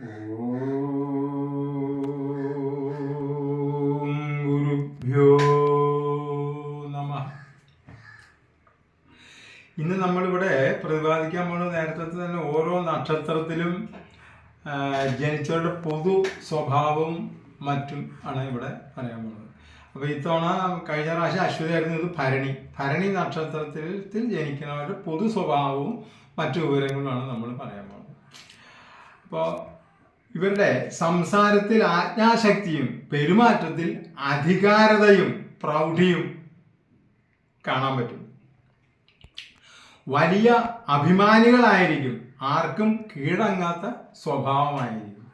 ഇന്ന് നമ്മളിവിടെ പ്രതിപാദിക്കാൻ പോകുന്നത് നേരത്തെ തന്നെ ഓരോ നക്ഷത്രത്തിലും ജനിച്ചവരുടെ പൊതു സ്വഭാവവും മറ്റും ആണ് ഇവിടെ പറയാൻ പോകുന്നത്. അപ്പോൾ ഇത്തവണ കഴിഞ്ഞ പ്രാവശ്യം അശ്വതിയായിരുന്നു ഇത് ഭരണി. ഭരണി നക്ഷത്രത്തിൽ ജനിക്കുന്നവരുടെ പൊതു സ്വഭാവവും മറ്റു വിവരങ്ങളുമാണ് നമ്മൾ പറയാൻ പോകുന്നത്. അപ്പോൾ ഇവരുടെ സംസാരത്തിൽ ആജ്ഞാശക്തിയും പെരുമാറ്റത്തിൽ അധികാരതയും പ്രൗഢിയും കാണാൻ പറ്റും. വലിയ അഭിമാനികളായിരിക്കും ആർക്കും കീഴടങ്ങാത്ത സ്വഭാവമായിരിക്കും.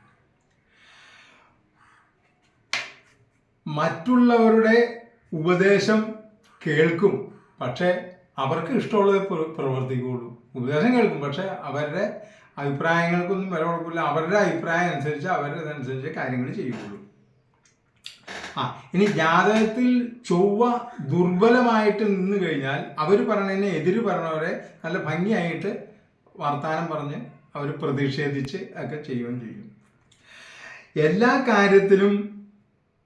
മറ്റുള്ളവരുടെ ഉപദേശം കേൾക്കും പക്ഷേ അവർക്ക് ഇഷ്ടമുള്ളത് പ്ര- പ്രവർത്തിക്കുകയുള്ളൂ. ഉപദേശം കേൾക്കും പക്ഷേ അവരുടെ അഭിപ്രായങ്ങൾക്കൊന്നും വില കൊടുക്കില്ല അവരുടെ അഭിപ്രായം അനുസരിച്ച് അവരതനുസരിച്ച് കാര്യങ്ങൾ ചെയ്യുള്ളൂ ആ ഇനി ജാതകത്തിൽ ചൊവ്വ ദുർബലമായിട്ട് നിന്ന് കഴിഞ്ഞാൽ അവർ പറഞ്ഞതിനെ എതിര് പറഞ്ഞവരെ നല്ല ഭംഗിയായിട്ട് വർത്തമാനം പറഞ്ഞ് അവർ പ്രതിഷേധിച്ച് ഒക്കെ ചെയ്യുകയും ചെയ്യും. എല്ലാ കാര്യത്തിലും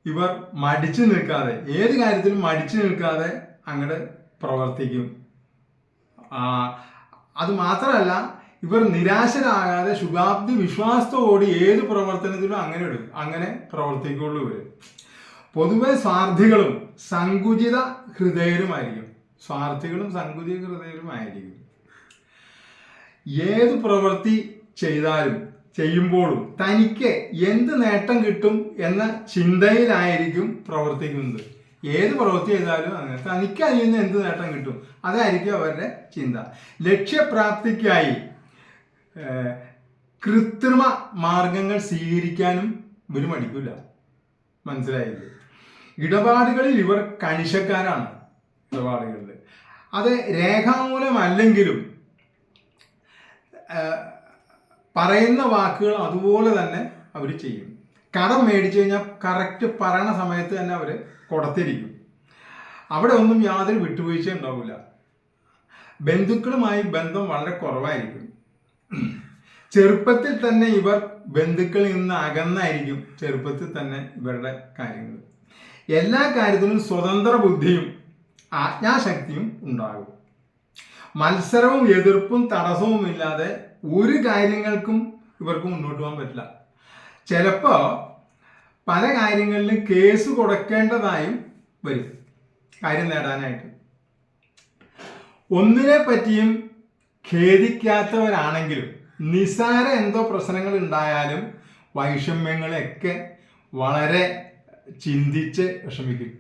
ഇവർ മടിച്ചു നിൽക്കാതെ ഏത് കാര്യത്തിലും മടിച്ചു നിൽക്കാതെ അങ്ങോട്ട് പ്രവർത്തിക്കും. അത് മാത്രമല്ല ഇവർ നിരാശരാകാതെ ശുഭാപ്തി വിശ്വാസത്തോടി ഏത് പ്രവർത്തനത്തിലും അങ്ങനെ ഇടും അങ്ങനെ പ്രവർത്തിക്കുള്ളൂ ഇവർ പൊതുവെ സ്വാർത്ഥികളും സങ്കുചിത ഹൃദയരുമായിരിക്കും. സ്വാർത്ഥികളും സങ്കുചിത ഹൃദയരുമായിരിക്കും. ഏത് പ്രവൃത്തി ചെയ്താലും ചെയ്യുമ്പോഴും തനിക്ക് എന്ത് നേട്ടം കിട്ടും എന്ന ചിന്തയിലായിരിക്കും പ്രവർത്തിക്കുന്നത്. ഏത് പ്രവൃത്തി ചെയ്താലും അങ്ങനെ. തനിക്ക് അതിൽ നിന്ന് എന്ത് നേട്ടം കിട്ടും? അതായിരിക്കും അവരുടെ ചിന്ത. ലക്ഷ്യപ്രാപ്തിക്കായി കൃത്രിമ മാർഗങ്ങൾ സ്വീകരിക്കാനും ഇവർ മടിക്കില്ല മനസ്സിലായത് ഇടപാടുകളിൽ ഇവർ കണിശക്കാരാണ് ഇടപാടുകളിൽ അത് രേഖാമൂലമല്ലെങ്കിലും പറയുന്ന വാക്കുകൾ അതുപോലെ തന്നെ അവർ ചെയ്യും. കടം മേടിച്ചു കഴിഞ്ഞാൽ കറക്റ്റ് പറയണ സമയത്ത് തന്നെ അവർ കൊടുത്തിരിക്കും. അവിടെ ഒന്നും യാതൊരു വിട്ടുവീഴ്ച ഉണ്ടാവില്ല ബന്ധുക്കളുമായി ബന്ധം വളരെ കുറവായിരിക്കും. ചെറുപ്പത്തിൽ തന്നെ ഇവർ ബന്ധുക്കളിൽ നിന്ന് അകന്നായിരിക്കും ചെറുപ്പത്തിൽ തന്നെ ഇവരുടെ കാര്യങ്ങൾ. എല്ലാ കാര്യത്തിലും സ്വതന്ത്ര ബുദ്ധിയും ആജ്ഞാശക്തിയും ഉണ്ടാകും. മത്സരവും എതിർപ്പും തടസ്സവും ഇല്ലാതെ ഒരു കാര്യങ്ങൾക്കും ഇവർക്ക് മുന്നോട്ട് പോകാൻ പറ്റില്ല. ചിലപ്പോൾ പല കാര്യങ്ങളിലും കേസ് കൊടുക്കേണ്ടതായും വരും. കാര്യം നേടാനായിട്ട്. ഒന്നിനെ പറ്റിയും ഖേദിക്കാത്തവരാണെങ്കിലും നിസാര എന്തോ പ്രശ്നങ്ങൾ ഉണ്ടായാലും വൈഷമ്യങ്ങളെയൊക്കെ വളരെ ചിന്തിച്ച് വിഷമിക്കും.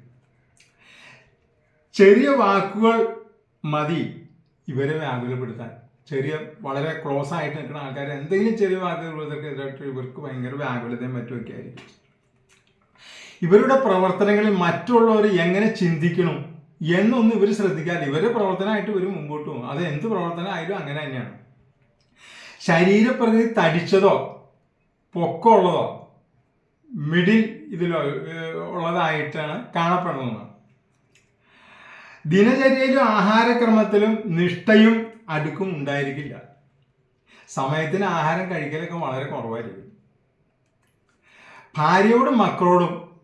ചെറിയ വാക്കുകൾ മതി ഇവരെ വ്യാകുലപ്പെടുത്താൻ. ചെറിയ വളരെ ക്ലോസ് ആയിട്ട് നിൽക്കുന്ന ആൾക്കാർ എന്തെങ്കിലും ചെറിയ വാക്കുകൾ ഇതൊക്കെ എതിരായിട്ട് ഇവർക്ക് ഭയങ്കര വ്യാകുലതയും മറ്റുമൊക്കെ ആയിരിക്കും. ഇവരുടെ പ്രവർത്തനങ്ങളിൽ മറ്റുള്ളവർ എങ്ങനെ ചിന്തിക്കണം എന്നൊന്നും ഇവർ ശ്രദ്ധിക്കാറില്ല. ഇവരുടെ പ്രവർത്തനമായിട്ട് ഇവർ മുമ്പോട്ട് പോകും. അത് എന്ത് പ്രവർത്തനമായാലും അങ്ങനെ തന്നെയാണ്. ശരീരപ്രകൃതി തടിച്ചതോ പൊക്കമുള്ളതോ മിഡിൽ ഇതിലോ ഉള്ളതായിട്ടാണ് കാണപ്പെടുന്നത്. ദിനചര്യയിലും ആഹാരക്രമത്തിലും നിഷ്ഠയും അടുക്കും ഉണ്ടായിരിക്കില്ല. സമയത്തിന് ആഹാരം കഴിക്കലൊക്കെ വളരെ കുറവായിരിക്കും. ഭാര്യയോടും മക്കളോടും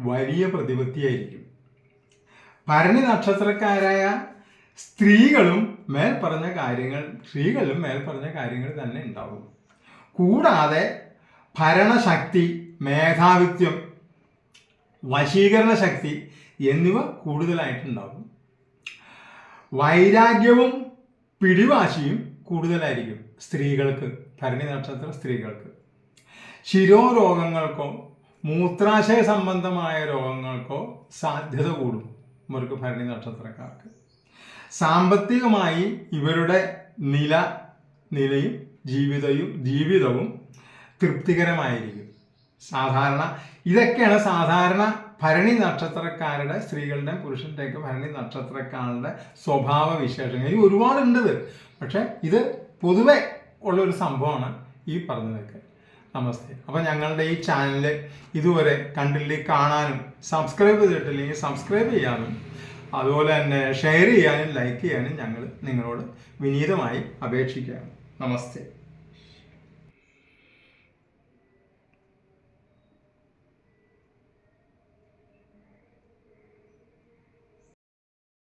വലിയ പ്രതിപത്തിയായിരിക്കും. ഭരണി നക്ഷത്രക്കാരായ സ്ത്രീകളും മേൽ പറഞ്ഞ കാര്യങ്ങൾ സ്ത്രീകളിലും മേൽ പറഞ്ഞ കാര്യങ്ങൾ തന്നെ ഉണ്ടാവും. കൂടാതെ ഭരണശക്തി മേധാവിത്വം വശീകരണ ശക്തി എന്നിവ കൂടുതലായിട്ടുണ്ടാകും വൈരാഗ്യവും പിടിവാശിയും കൂടുതലായിരിക്കും സ്ത്രീകൾക്ക് ഭരണി നക്ഷത്ര സ്ത്രീകൾക്ക്. ശിരോരോഗങ്ങൾക്കോ മൂത്രാശയ സംബന്ധമായ രോഗങ്ങൾക്കോ സാധ്യത കൂടും ഇവർക്ക് ഭരണി നക്ഷത്രക്കാർക്ക്. സാമ്പത്തികമായി ഇവരുടെ നില നിലയും ജീവിതയും ജീവിതവും തൃപ്തികരമായിരിക്കും. സാധാരണ ഇതൊക്കെയാണ് സാധാരണ ഭരണി നക്ഷത്രക്കാരുടെ സ്ത്രീകളുടെ പുരുഷന്റെയൊക്കെ ഭരണി നക്ഷത്രക്കാരുടെ സ്വഭാവ വിശേഷങ്ങൾ. ഇത് ഒരുപാടുണ്ട് ഇത്. പക്ഷെ ഇത് പൊതുവെ ഉള്ളൊരു സംഭവമാണ് ഈ പറഞ്ഞതൊക്കെ. നമസ്തേ. അപ്പോൾ ഞങ്ങളുടെ ഈ ചാനൽ ഇതുവരെ കണ്ടില്ലെങ്കിൽ കാണാനും സബ്സ്ക്രൈബ് ചെയ്തിട്ടില്ലെങ്കിൽ സബ്സ്ക്രൈബ് ചെയ്യാനും അതുപോലെ തന്നെ ഷെയർ ചെയ്യാനും ലൈക്ക് ചെയ്യാനും ഞങ്ങൾ നിങ്ങളോട് വിനീതമായി അപേക്ഷിക്കുകയാണ്. നമസ്തേ.